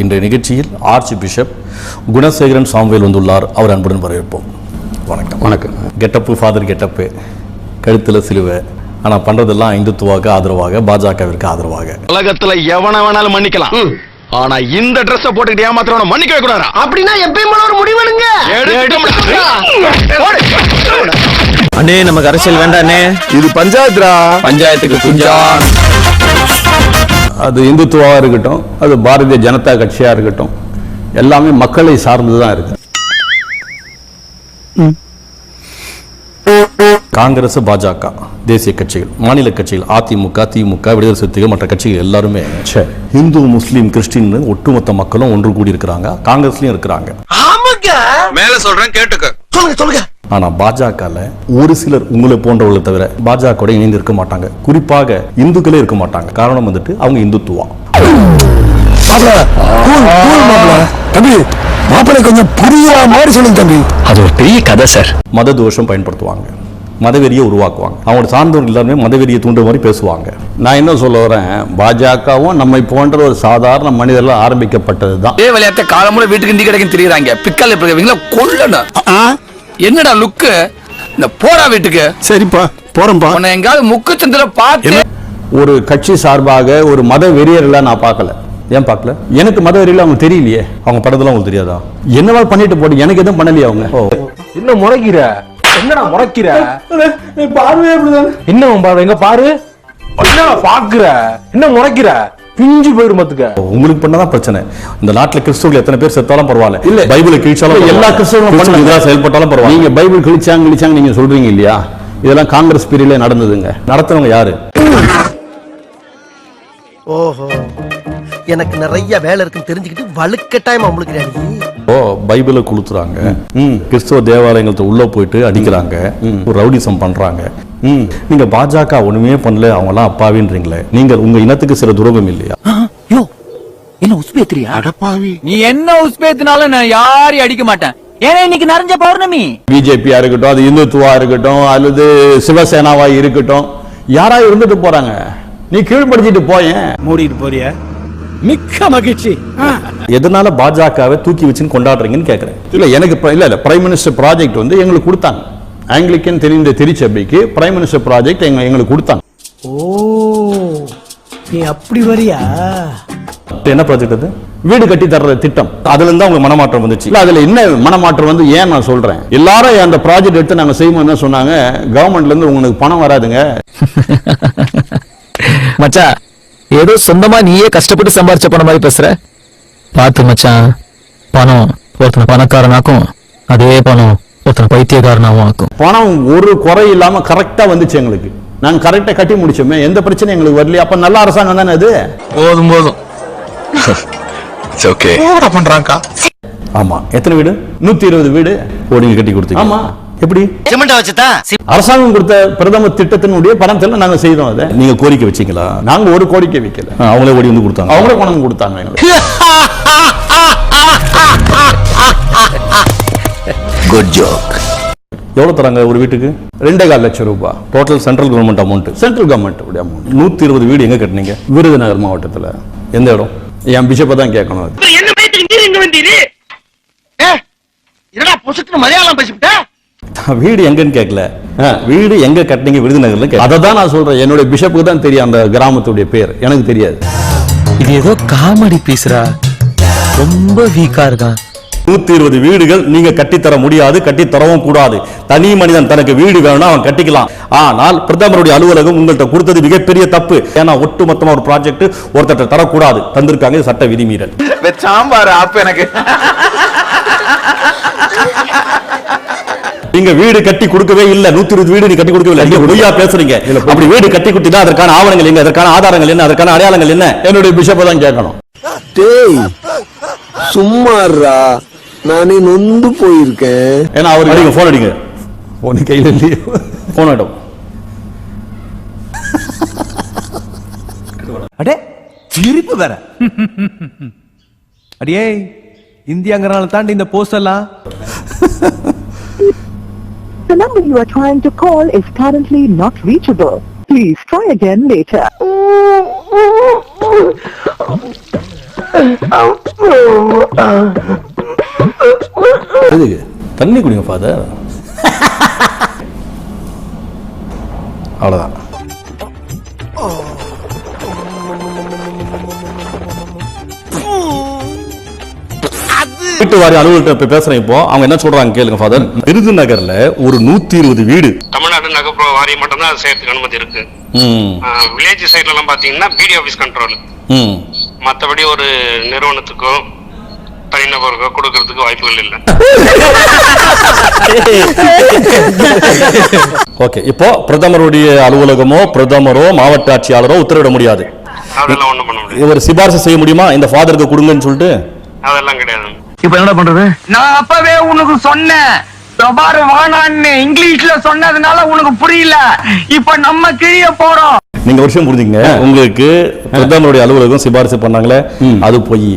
இன்றைய நிகழ்ச்சியில் arch bishop Gunasekaran Samuel வந்துள்ளார். அவர் அன்புடன் வரவேற்போம். வணக்கம். வணக்கம். கெட்டப்பு ஃபாதர் கெட்டப்பு கழுத்தில் சிலுவை ஆனால் பண்ணுறதெல்லாம் இந்துத்துவாக்கு ஆதரவாக பாஜகவிற்கு ஆதரவாக. உலகத்துல எவன வேணாலும் மன்னிக்கலாம். ஆனா இந்த Dress-அ போட்டுக்கிட்டு ஏமாத்துறவன மன்னிக்கவே கூடாதா அப்படின்னா எப்பயும் போல ஒரு முடிவெடுங்க அண்ணே நமக்கு அரசியல் வேண்டாண்ணே இது பஞ்சாயத்துரா பஞ்சாயத்துக்கு குஞ்சா அது இந்துத்துவாக இருக்கட்டும் அது பாரதிய ஜனதா கட்சியாக இருக்கட்டும் எல்லாமே மக்களை சார்ந்து தான் இருக்கு காங்கிரஸ் பாஜக தேசிய கட்சிகள் மாநில கட்சிகள் அதிமுக திமுக விடுதலை சிறுத்தைகள் மற்ற கட்சிகள் எல்லாருமே இந்து முஸ்லீம் கிறிஸ்டின் ஒட்டுமொத்த மக்களும் ஒன்று கூடி இருக்கிறாங்க காங்கிரஸ்லயும் இருக்கிறாங்க. மேல சொல்றேன் கேட்டுக்க. சொல்லுங்க சொல்லுங்க. ஆனா பாஜகல ஒரு சிலர் உங்களை போன்றவர்களை தவிர பாஜக இணைந்து இருக்க மாட்டாங்க. குறிப்பாக இந்துக்களே இருக்க மாட்டாங்க. காரணம் வந்துட்டு அவங்க இந்துத்துவா தம்பி மாப்பிள்ளை கொஞ்சம் புரியுற மாதிரி சொல்லுங்க தம்பி. அது ஒரு பெரிய கதை சார். மத தோஷம் பயன்படுத்துவாங்க. மதவெறியை உருவாக்குவாங்க. அவங்களோட சார்ந்தவர்கள் எல்லாருமே மதவெறியை தூண்டுற மாதிரி பேசுவாங்க. நான் என்ன சொல்ல வரேன். பாஜகவும் நம்மை போன்ற ஒரு சாதாரண மனிதர்கள் ஆரம்பிக்கப்பட்டது தான் விளையாட்ட காலமுறை வீட்டுக்கு இந்தி கிடைக்கும் தெரியுறாங்க. பிக்கல் இருக்கிறவங்கள கொல்லணும். என்னடா லுக்கு இந்த போடா வீட்டுக்கு. சரிப்பா போறோம்ப்பா உன்னை எங்காவது முக்கு சந்திர பார்த்து ஒரு கட்சி சார்பாக ஒரு மத வெறியர்களை நான் பார்க்கல. ஏன் பார்க்கல? எனக்கு மத வெறியில அவங்க தெரியலையே. அவங்க படத்தெல்லாம் உங்களுக்கு தெரியாதா? என்னவா பண்ணிட்டு போட்டு எனக்கு எதுவும் பண்ணலையே அவங்க. என்ன முறைக்கிற? என்னடா முறைக்கிற? என்ன உன் பார்வை? எங்க பாரு. என்ன பாக்குற என்ன முறைக்கிற? பிஞ்சு போயிரும் மத்துக்க உங்களுக்கு பண்ணதான் பிரச்சனை. இந்த நாட்டுல கிறிஸ்தவர்கள் எத்தனை பேர் செத்தாலும் பரவாயில்ல. இல்ல. பைபிளை கிழிச்சாலும் எல்லா கிறிஸ்தவர்களும் செயல்பட்டாலும் பரவாயில்ல. நீங்க பைபிள் கிழிச்சாங்க கிழிச்சாங்க நீங்க சொல்றீங்க இல்லையா? இதெல்லாம் காங்கிரஸ் பீரியட்ல நடந்ததுங்க. நடத்துறவங்க யாரு? ஓஹோ. எனக்கு நிறைய வேலை இருக்குன்னு தெரிஞ்சுக்கிட்டு வலுக்கட்டாயமா உங்களுக்கு ஓ பைபிளை கொளுத்துறாங்க. கிறிஸ்தவ தேவாலயங்களுக்கு உள்ள போயிட்டு அடிக்கிறாங்க. ஒரு ரவுடிசம் பண்றாங்க. நீங்க பாஜக ஒண்ணுமே பண்ணல அவங்க எல்லாம் அப்பாவின்றீங்களே. நீங்க உங்க இனத்துக்கு சில துரோகம் இல்லையா? என்ன உஸ்பேத்திரியா நீ என்ன உஸ்பேத்தினாலும் நான் யாரையும் அடிக்க மாட்டேன். ஏன்னா இன்னைக்கு நிறைஞ்ச பௌர்ணமி. பிஜேபியா இருக்கட்டும் அது இந்துத்துவா இருக்கட்டும் அல்லது சிவசேனாவா இருக்கட்டும் யாரா இருந்துட்டு போறாங்க. நீ கீழ்படுத்திட்டு போயேன் மூடிட்டு போறிய? மிக்க மகிழ்ச்சி. எதனால பாஜகவை தூக்கி வச்சுன்னு கொண்டாடுறீங்கன்னு கேக்குறேன். இல்ல எனக்கு இல்ல இல்ல பிரைம் மினிஸ்டர் ப்ராஜெக்ட் வந்து எங்களுக்கு கொடுத்தாங்க. ஆங்கிலிக்கன் தெரிந்த திருச்சபைக்கு பிரைம் மினிஸ்டர் ப்ராஜெக்ட் எங்க எங்களுக்கு கொடுத்தாங்க. ஓ நீ அப்படி வரியா? என்ன ப்ராஜெக்ட் அது? வீடு கட்டி தர்ற திட்டம். அதுல இருந்து அவங்க மனமாற்றம் வந்துச்சு. இல்ல அதுல என்ன மனமாற்றம் வந்து ஏன் நான் சொல்றேன்? எல்லாரும் அந்த ப்ராஜெக்ட் எடுத்து நாங்க செய்வோம் என்ன சொன்னாங்க. கவர்மெண்ட்ல இருந்து உங்களுக்கு பணம் வராதுங்க. மச்சான் ஏதோ சொந்தமா நீயே கஷ்டப்பட்டு சம்பாரிச்ச பணம் மாதிரி பேசுற? பாத்து மச்சான் பணம் ஒருத்தனை பணக்காரனாக்கும் அதே பணம் ஒருத்தனை பைத்தியக்காரனாவும் ஆக்கும் பணம் ஒரு குறை இல்லாம கரெக்டா வந்துச்சு எங்களுக்கு. நாங்க கரெக்டா கட்டி முடிச்சோமே எந்த பிரச்சனையும் எங்களுக்கு வரலையா. அப்ப நல்ல அரசாங்கம் தானே அது? போதும் போதும். ஓகே பண்றாங்கக்கா ஆமா. எத்தனை வீடு? நூத்தி இருபது வீடு. ஓ நீங்க கட்டி கொடுத்தீங்க ஆமா. எப்படி? சிமெண்ட் வச்சுதா அரசாங்கம் கொடுத்த பிரதமர் திட்டத்தினுடைய பணத்துல நாங்க செய்தோம் அதை. நீங்க கோரிக்கை வச்சீங்களா? நாங்க ஒரு கோரிக்கை வைக்கல. அவங்களே ஓடி வந்து கொடுத்தாங்க. அவங்களே பணம் கொடுத்தாங்க எங்களுக்கு. குட் ஜோக் எவ்வளவு தராங்க ஒரு வீட்டுக்கு? ரெண்டே கால் லட்சம் ரூபாய் total central government amount central government உடைய அமௌண்ட் நூத்தி இருபது வீடு எங்க கட்டினீங்க? விருதுநகர் மாவட்டத்துல. எந்த இடம்? என் பிஷப்பை தான் கேட்கணும் மலையாளம் பேசிவிட்ட? வீடு எங்கன்னு கேட்கல வீடு எங்க கட்டினீங்க? விருதுநகர்ல. அதை தான் நான் சொல்றேன். என்னுடைய பிஷப்புக்கு தான் தெரியும் அந்த கிராமத்துடைய பேர். எனக்கு தெரியாது. இது ஏதோ காமெடி பீஸ்ரா. ரொம்ப வீக்கா இருக்கான். நூத்தி இருபது வீடுகள் நீங்க கட்டித்தர முடியாது கட்டித்தரவும் கூடாது. தனி மனிதன் தனக்கு வீடு வேணும்னா அவன் கட்டிக்கலாம். ஆனால் பிரதமருடைய அலுவலகம் உங்கள்கிட்ட கொடுத்தது மிகப்பெரிய தப்பு. ஏன்னா ஒட்டுமொத்தமா ஒரு ப்ராஜெக்ட் ஒருத்தட்ட தரக்கூடாது. தந்திருக்காங்க சட்ட விதிமீறல். சாம்பார் ஆப்பு எனக்கு. நீங்க வீடு கட்டி கொடுக்கவே இல்ல. நூத்தி இருபது வீடு நீ கட்டி கொடுக்கவே இல்ல. நீங்க பொய்யா பேசுறீங்க. அப்படி வீடு கட்டி கொடுத்தா அதற்கான ஆவணங்கள் என்ன? அதற்கான ஆதாரங்கள் என்ன? அதற்கான அடையாளங்கள் என்ன? என்னுடைய பிஷப்பை தான் கேட்கணும். டேய் சும்மாறா நானே நொந்து போயிருக்கேன். ஏன்னா அவர் அடிங்க போன் அடிங்க. போன் கையில இல்லையோ? போன் ஆட்டம். அடே சிரிப்பு வேற. அடியே இந்தியாங்கிறனால தாண்டி இந்த போஸ்ட் எல்லாம். The number you are trying to call is currently not reachable. Please try again later. எதுக்கு தண்ணி குடிங்க ஃபாதர் அவ்வளவுதான் வீட்டு வாரி அலுவலர்கிட்ட இப்ப பேசுறேன் இப்போ. அவங்க என்ன சொல்றாங்க கேளுங்க ஃபாதர் விருதுநகர்ல ஒரு நூத்தி இருபது வீடு. தமிழ்நாடு நகர்ப்புற வாரியம் மட்டும்தான் செய்யறதுக்கு அனுமதி இருக்கு. வில்லேஜ் சைட்ல எல்லாம் பாத்தீங்கன்னா பிடி ஆபீஸ் கண்ட்ரோல். மத்தபடி ஒரு நிறுவனத்துக்கோ தனிநபருக்கோ கொடுக்கறதுக்கு வாய்ப்புகள் இல்லை. ஓகே இப்போ பிரதமருடைய அலுவலகமோ பிரதமரோ மாவட்ட ஆட்சியாளரோ உத்தரவிட முடியாது. அதெல்லாம் ஒண்ணும் பண்ண முடியாது. இவர் சிபாரிசு செய்ய முடியுமா? இந்த ஃபாதருக்கு கொடுங்கன்னு சொல்லிட்டு? அதெல்லாம் கிடையாது. இப்ப என்ன பண்றது? நான் அப்பவே உனக்கு சொன்னேன். பாரு வானான்னு இங்கிலீஷ்ல சொன்னதுனால உனக்கு புரியல. இப்ப நம்ம கிழிய போறோம். நீங்க ஒரு விஷயம் புரிஞ்சுங்க உங்களுக்கு பிரதமருடைய அலுவலகம் சிபாரிசு பண்ணாங்களே அது பொய்.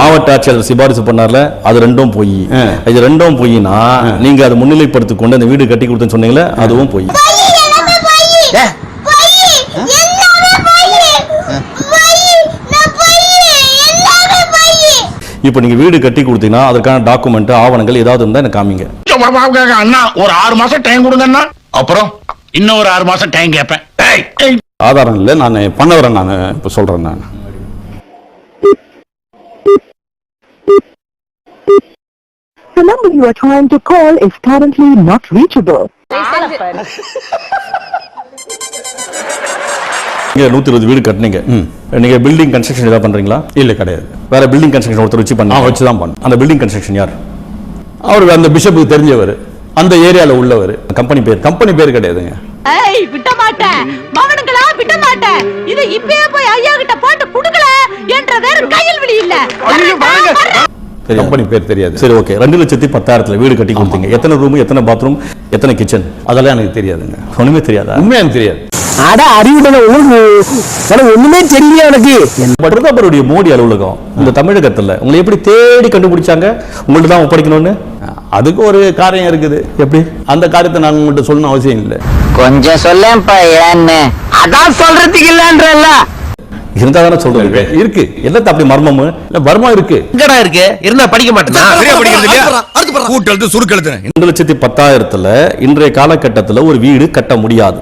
மாவட்ட ஆட்சியாளர் சிபாரிசு பண்ணார்ல அது ரெண்டும் பொய். இது ரெண்டும் பொய்னா நீங்க அதை முன்னிலைப்படுத்தி கொண்டு அந்த வீடு கட்டி கொடுத்தேன்னு சொன்னீங்களே அதுவும் பொய். இப்போ நீங்க வீடு கட்டி கொடுத்தீங்கன்னா அதற்கான டாக்குமெண்ட் ஆவணங்கள் ஏதாவது இருந்தா எனக்கு காமிங்க. அண்ணா ஒரு ஆறு மாசம் டைம் கொடுங்கண்ணா அப்புறம்? இன்னும் ஒரு ஆறு மாசம் டைம் கேட்பேன் ஆதாரம் இல்லை நான் பண்ண வரேன் நான் இப்போ சொல்றேன் நான். The number you are trying to call is currently not reachable. நீங்க நூத்தி இருபது வீடு கட்டுனீங்க. நீங்க பில்டிங் கன்ஸ்ட்ரக்ஷன் ஏதாவது பண்றீங்களா? இல்லை கிடையாது. வேற பில்டிங் கன்ஸ்ட்ரக்ஷன் ஒருத்தர் வச்சு ஆ பண்ணி வச்சு தான் பண்ணேன் அந்த பில்டிங் கன்ஸ்ட்ரக்ஷன் யார்? அவருக்கு அந்த பிஷப்புக்கு தெரிஞ்சவர். அந்த ஏரியால உள்ளவர். கம்பெனி பேர். கம்பெனி பேர் கிடையாதுங்க. ஏய் விட்ட மாட்டேன். மகனுங்களா விட்ட மாட்டேன். இத இப்பயே போய் ஐயா கிட்ட போட்டு குடுக்கல என்ற வேற கையில் விழி இல்ல. கம்பெனி பேர் தெரியாது. சரி ஓகே ரெண்டு லட்சத்தி பத்தாயிரத்துல வீடு கட்டி கொடுத்தீங்க. எத்தனை ரூம் எத்தனை பாத்ரூம் எத்தனை கிச்சன் அதெல்லாம் எனக்கு தெரியாதுங்க. ஒண்ணுமே தெரியாதா? உண்மையா எனக்கு தெரியாது. அட அறிவுடன உனக்கு ஒண்ணுமே தெரியல எனக்கு பிரதமருடைய மோடி அலுவலகம் இந்த தமிழகத்துல. உங்களை எப்படி தேடி கண்டுபிடிச்சாங்க? உங்கள்ட்ட தான் ஒப்படைக்கணும்னு அதுக்கு ஒரு காரியம் இருக்குது. எப்படி? அந்த காரியத்தை நான் உங்கள்கிட்ட சொல்லணும் அவசியம் இல்லை. கொஞ்சம் சொல்லேன்ப்பா ஏன்னு. அதான் சொல்றதுக்கு இல்லன்றல்ல. இருந்தா தானே சொல்றீங்க இருக்கு. என்னத்த அப்படி மர்மம்? இல்ல வர்மா இருக்கு. எங்கடா இருக்கு? இருந்தா படிக்க மாட்டேனா. கூட்டெழுத்து சுருக்கெழுத்து ரெண்டு லட்சத்தி பத்தாயிரத்துல இன்றைய காலகட்டத்துல ஒரு வீடு கட்ட முடியாது.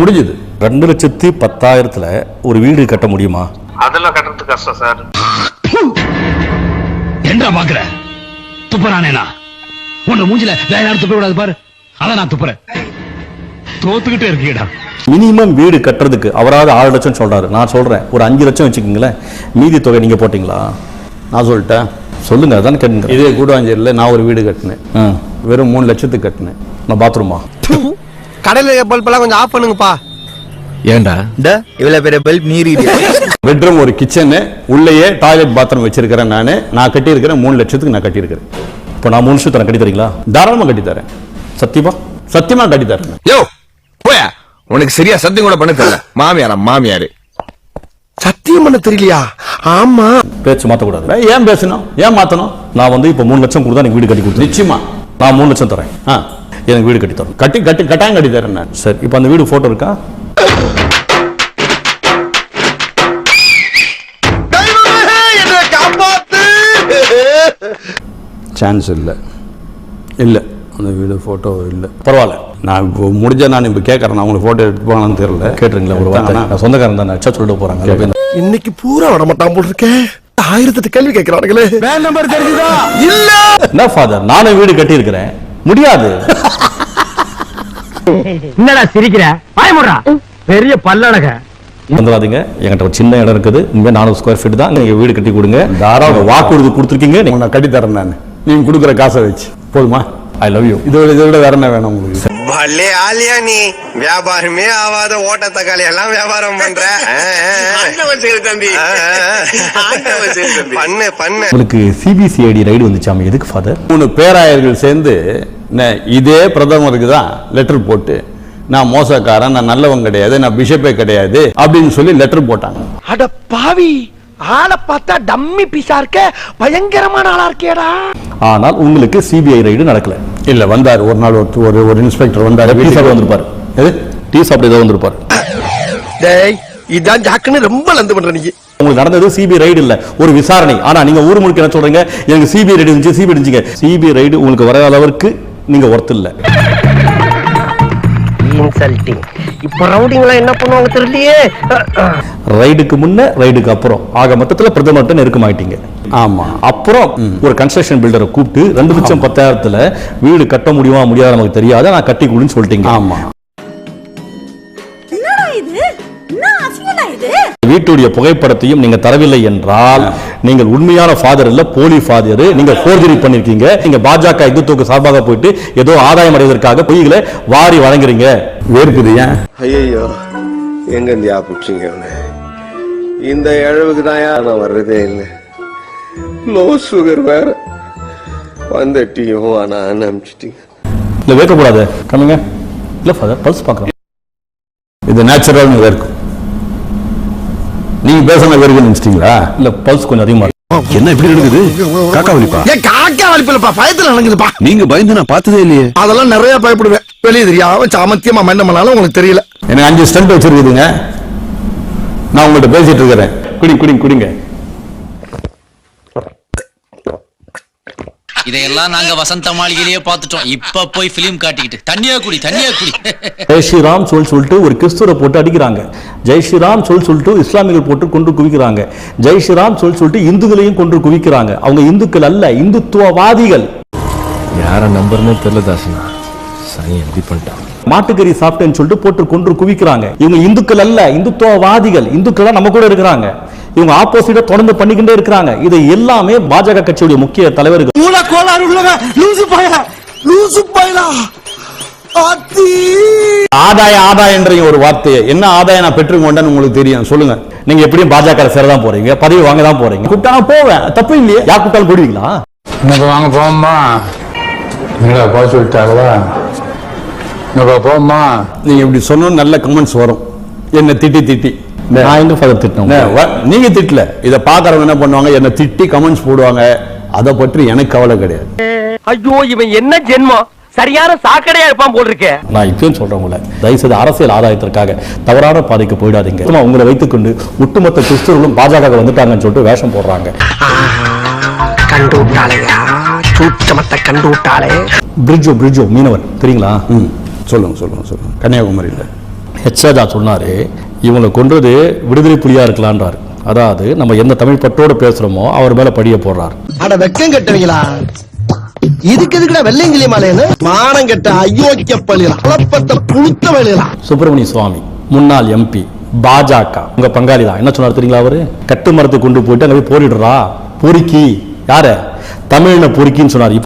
முடிஞ்சது. ரெண்டு லட்சத்தி பத்தாயிரத்துல ஒரு வீடு கட்ட முடியுமா? அதெல்லாம் கட்டுறதுக்கு கஷ்டம் சார். என்ன பாக்குற? துப்புறானேனா உன்னை மூஞ்சில வேற யாரும் துப்ப கூடாது பாரு. அதான் நான் துப்புறேன். தோத்துக்கிட்டே இருக்கீடா மினிமம் வீடு கட்டுறதுக்கு அவராவது ஆறு லட்சம் சொல்றாரு. நான் சொல்றேன். ஒரு அஞ்சு லட்சம் வச்சுக்கோங்களேன். மீதி தொகை நீங்க போட்டீங்களா? நான் சொல்லிட்டேன். சொல்லுங்க அதான் கேட்டுங்க இதே கூடுவாஞ்சேரியில் நான் ஒரு வீடு கட்டினேன். வெறும் மூணு லட்சத்துக்கு கட்டினேன். நான் பாத்ரூமா? கடையில பல்ப் எல்லாம் கொஞ்சம் ஆஃப் பண்ணுங்கப்பா. ஏண்டா? இவ்வளவு பெரிய பல்ப் நீரி பெட்ரூம் ஒரு கிச்சனு உள்ளேயே டாய்லெட் பாத்ரூம் வச்சிருக்கிறேன் நான். நான் கட்டியிருக்கிறேன் மூணு லட்சத்துக்கு நான் கட்டியிருக்கிறேன். இப்போ நான் மூணு லட்சம் தரேன் கட்டி தரீங்களா? தாராளமாக கட்டி தரேன். சத்தியமா? சத்தியமா கட்டி தரேன். யோ போயா? உனக்கு சரியா சத்தியம் கூட பண்ண தெரியல. மாமியாரா மாமியாரு. சத்தியம் பண்ண தெரியலையா? ஆமா. பேச்சு மாத்தக்கூடாது. ஏய், ஏன் பேசணும்? ஏன் மாத்தணும்? நான் வந்து இப்போ மூணு லட்சம் கொடுத்தா எனக்கு வீடு கட்டி கொடுத்து நிச்சயமா. நான் மூணு லட்சம் தரேன். ஆ. எனக்கு வீடு கட்டி தரணும். கட்டி கட்டி கட்டாயம் கட்டி தரேன் நான். சரி இப்போ அந்த வீடு போட்டோ இருக்கா? சான்ஸ் இல்லை. இல்லை. அந்த வீடு ஃபோட்டோ இல்லை. பரவாயில்ல. நான் இப்போ முடிஞ்ச நான் இப்போ கேட்குறேன் நான் உங்களுக்கு ஃபோட்டோ எடுத்துப்பாங்கன்னு தெரியல. கேட்டுருங்களா ஒரு வார்த்தை. நான் சொந்தக்காரன் தான். அச்சா சொல்லிட்டு போறாங்க. இன்னைக்கு பூரா விட மாட்டான் போல் இருக்கேன் ஆயிரத்தெட்டு கேள்வி கேட்கிறானுங்களே நம்பர் தெரிஞ்சுதா? இல்ல. என்ன ஃபாதர் நானும் வீடு கட்டி இருக்கிறேன் முடியாது. என்னடா சிரிக்கிற? பயமுடா பெரிய பல்லழக. வந்துடாதீங்க. என்கிட்ட ஒரு சின்ன இடம் இருக்குது. இனிமே நானூறு ஸ்கொயர் ஃபீட் தான். நீங்க வீடு கட்டி கொடுங்க. தாராளம். வாக்குறுதி கொடுத்துருக்கீங்க. நீங்க உன்னை கட்டி தரேன் நான். நீங்க கொடுக்குற காசை வச்சு. போதுமா? ஐ லவ் யூ இதோட இதை விட வேற என்ன வேணும் உங்களுக்கு? பல்லே ஆலியா நீ வியாபாரமே ஆகாத ஓட்ட தக்காளி எல்லாம் வியாபாரம் பண்ற தம்பி பண்ணு பண்ணு உங்களுக்கு சிபிசிஐடி ரைடு வந்துச்சாமே எதுக்கு ஃபாதர் மூணு பேராயர்கள் சேர்ந்து இதே பிரதமருக்கு தான் லெட்டர் போட்டு நான் மோசக்காரன் நான் நல்லவன் கிடையாது நான் பிஷப்பே கிடையாது அப்படின்னு சொல்லி லெட்டர் போட்டாங்க அட பாவி ஆளை பார்த்தா டம்மி பீஸா இருக்க பயங்கரமான ஆளா இருக்கேடா ஆனால் உங்களுக்கு சிபிஐ ரைடு நடக்கல இல்ல வந்தார். ஒரு நாள் ஒரு ஒரு இன்ஸ்பெக்டர் வந்தார் டீ சாப்பிட வந்திருப்பாரு. எது? டீ சாப்பிட ஏதோ வந்திருப்பாரு. டேய் இதான் ஜாக்குன்னு ரொம்ப லந்து பண்ற நீ. உங்களுக்கு நடந்தது சிபிஐ ரைடு இல்ல ஒரு விசாரணை. ஆனா நீங்க ஊர் முழுக்க என்ன சொல்றீங்க? எனக்கு சிபிஐ ரைடு இருந்துச்சு சிபிஐ இருந்துச்சுங்க சிபிஐ ரைடு உங்களுக்கு வர அளவுக்கு நீங்க ஒர்த் இல்ல. இன்சல்ட்டிங் இப்ப ரவுடிங்களா என்ன பண்ணுவாங்க தெரியலையே? ரைடுக்கு முன்ன ரைடுக்கு அப்புறம். ஆக மொத்தத்துல பிரதமர்கிட்ட நெருக்கமாயிட்டீங்க. ஆமா. அப்புறம் ஒரு கன்ஸ்ட்ரக்ஷன் பில்டரை கூப்பிட்டு ரெண்டு லட்சம் பத்தாயிரத்துல வீடு கட்ட முடியுமா முடியாத நமக்கு தெரியாது நான் கட்டி கொடுன்னு சொல்லிட்டீங்க. ஆமா. வீட்டுடைய புகைப்படத்தையும் நீங்க தரவில்லை என்றால் நீங்கள் உண்மையான ஃபாதர் இல்ல போலி ஃபாதர் நீங்க ஃபோர்ஜரி பண்ணிருக்கீங்க. நீங்க பாஜக இந்துத்துவக்கு சார்பாக போயிட்டு ஏதோ ஆதாயம் அடைவதற்காக பொய்களை வாரி வழங்குறீங்க. வேர்க்குது ஏன் ஐயோ எங்க இந்தியா பிடிச்சிங்க இந்த இழவுக்கு தான் நான் வர்றதே இல்லை. லோ சுகர் வேற. வந்த டீயும் ஆனா அனுப்பிச்சிட்டீங்க. இல்ல வேர்க்கக்கூடாது. கம்மிங்க. இல்ல ஃபாதர் பல்ஸ் பார்க்குறோம் இது நேச்சுரல் வேர்க்கும். நீங்க பேசுன வேர்க்கு நினைச்சிட்டீங்களா இல்ல பல்ஸ் கொஞ்சம் அதிகமா இருக்கு. என்ன இப்படி நடக்குது? காக்கா வலிப்பா? ஏன் காக்கா வலிப்பில்லப்பா பயத்துல நடக்குதுப்பா நீங்க பயந்து நான் பார்த்ததே இல்லையே. அதெல்லாம் நிறைய பயப்படுவேன். வெளியே தெரியாம சாமத்தியமா என்ன பண்ணாலும் உங்களுக்கு தெரியல. எனக்கு அஞ்சு ஸ்டண்ட் வச்சிருக்குதுங்க நான் உங்கள்கிட்ட பேசிட்டு இருக்கிறேன். குடிங்க குடிங்க குடிங்க. இதையெல்லாம் நாங்க வசந்த மாளிகையிலேயே பார்த்துட்டோம். இப்ப போய் பிலிம் காட்டிக்கிட்டு. தண்ணியா குடி தண்ணியா குடி. ஜெய் ஸ்ரீராம் சொல் சொல்லிட்டு ஒரு கிறிஸ்துவரை போட்டு அடிக்கிறாங்க. ஜெய் ஸ்ரீராம் சொல் சொல்லிட்டு இஸ்லாமியர்கள் போட்டு கொன்று குவிக்கிறாங்க. ஜெய் ஸ்ரீராம் சொல் சொல்லிட்டு இந்துக்களையும் கொன்று குவிக்கிறாங்க. அவங்க இந்துக்கள் அல்ல இந்துத்துவவாதிகள். யார நம்பர்னே தெரியல தாசனா. சனி எப்படி பண்ணிட்டான். மாட்டுக்கறி சாப்பிட்டேன்னு சொல்லிட்டு போட்டு கொன்று குவிக்கிறாங்க. இவங்க இந்துக்கள் அல்ல இந்துத்துவவாதிகள். இந்துக்கள் தான் நம்ம கூட இருக்கிறாங்க. இவங்க ஆப்போசிட்டா தொடர்ந்து பண்ணிக்கிட்டே இருக்கிறாங்க. இது எல்லாமே பாஜக கட்சியுடைய முக்கிய தலைவர்கள். மூல கோளாறு உள்ளவங்க லூசு பாயலா லூசு பாயலா. ஆதாய ஆதாயன்ற ஒரு வார்த்தையை என்ன ஆதாயம் நான் பெற்றுக்கொண்டேன்னு உங்களுக்கு தெரியும். சொல்லுங்க. நீங்க எப்படியும் பாஜக சேர தான் போறீங்க. பதவி வாங்க தான் போறீங்க. கூப்பிட்டா நான் போவேன். தப்பு இல்லையே. யார் கூப்பிட்டாலும் போடுவீங்களா? என்னப்பா வாங்க போம்மா என்னடா போக சொல்லிட்டாங்களா என்னப்பா போம்மா நீங்க இப்படி சொன்னா நல்ல கமெண்ட்ஸ் வரும். என்ன திட்டி திட்டி. நான் எங்க ஃபாதர் வ- நீங்க திட்டல. இத பாக்குறவங்க என்ன பண்ணுவாங்க? என்ன திட்டி கமெண்ட்ஸ் போடுவாங்க. அதை பற்றி எனக்கு கவலை கிடையாது. ஐயோ இவன் என்ன ஜென்மம் சரியான சாக்கடையா இருப்பான் போல் இருக்கே நான் இப்பயும் சொல்றேன் உங்களை. தயவுசெய்து அரசியல் ஆதாயத்திற்காக தவறான பாதைக்கு போயிடாதீங்க. உங்களை வைத்துக்கொண்டு ஒட்டுமொத்த கிறிஸ்தவர்களும் பாஜக வந்துட்டாங்கன்னு சொல்லிட்டு வேஷம் போடுறாங்க. சூச்சமத்தை கண்டு விட்டாளே பிரிட்ஜோ பிரிட்ஜோ மீனவர் தெரியுங்களா? சொல்லுங்க சொல்லுங்க சொல்லுங்க. கன்னியாகுமரியில. ஹெச்ராஜா சொன்னாரு இவங்களை கொன்றது விடுதலை புலியா இருக்கலான்றாரு. அதாவது நம்ம எந்த தமிழ் பற்றோடு பேசுறோமோ அவர் மேல படிய போடுறாரு. அட வெக்கம் கட்டுவீங்களா? இதுக்கு எதுக்குடா வெள்ளையங்கிலி மாலைன்னு? மானம் கெட்ட அயோக்கிய பள்ளிகளா? குழப்பத்தை புழுத்த வழிகளா சுப்பிரமணிய சுவாமி முன்னாள் எம்பி பாஜக உங்க பங்காளி தான். என்ன சொன்னார் தெரியுங்களா அவரு? கட்டு மரத்தை கொண்டு போயிட்டு அங்க போய் போரிடுறா? பொறுக்கி. யார? தமிழ்ன பொறுக்கின்னு சொன்னார்.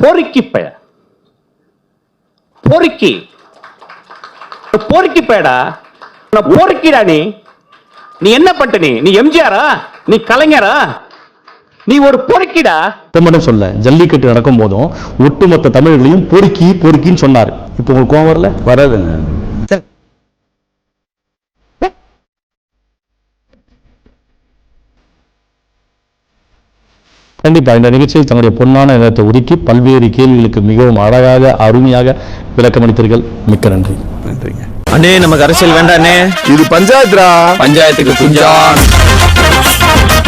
பொறுக்கி பய. பொறுக்கி. பொறுக்கி பயடா. பொறுக்கிடா நீ. நீ என்ன பண்ணிட்ட நீ? நீ எம்ஜிஆரா? நீ கலைஞரா? நீ ஒரு பொறுக்கிடா மட்டும் சொல்ல ஜல்லிக்கட்டு நடக்கும் போதும் ஒட்டுமொத்த தமிழர்களையும் பொறுக்கி பொறுக்கின்னு சொன்னார். இப்போ உங்களுக்கு கோவம் வரல? வராதுங்க. கண்டிப்பா இந்த நிகழ்ச்சியில் தங்களுடைய பொன்னான நேரத்தை ஒதுக்கி பல்வேறு கேள்விகளுக்கு மிகவும் அழகாக அருமையாக விளக்கமளித்தீர்கள். மிக்க நன்றி. நன்றிங்க. அண்ணே நமக்கு அரசியல் வேண்டாண்ணே இது பஞ்சாயத்துரா? பஞ்சாயத்துக்கு குஞ்சான்.